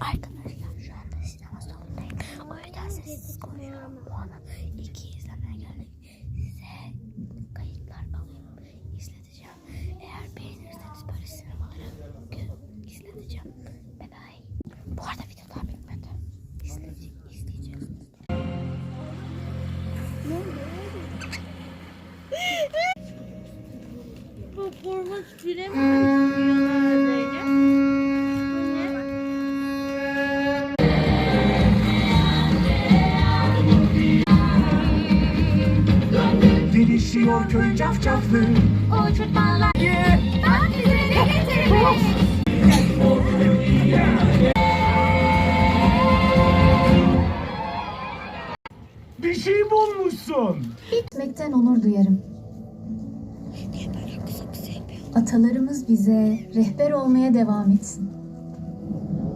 Arkadaşlar şu anda sinema salonundayım. O yüzden sessiz konuşuyorum. Bu ana iki izlemeye geldik. Size kayıtlar alayım. izleteceğim. Eğer beğenirseniz böyle sinemaları izleteceğim. Bye bye. Bu arada video daha bitmedi. İzleyecek, izleyeceksiniz. Bu forma süre mi Gelişiyor köy cafcaflı Uçurtmalar. Ben bize ne getirmiş? Bir şey bulmuşsun Gitmekten onur duyarım. Atalarımız bize rehber olmaya devam etsin.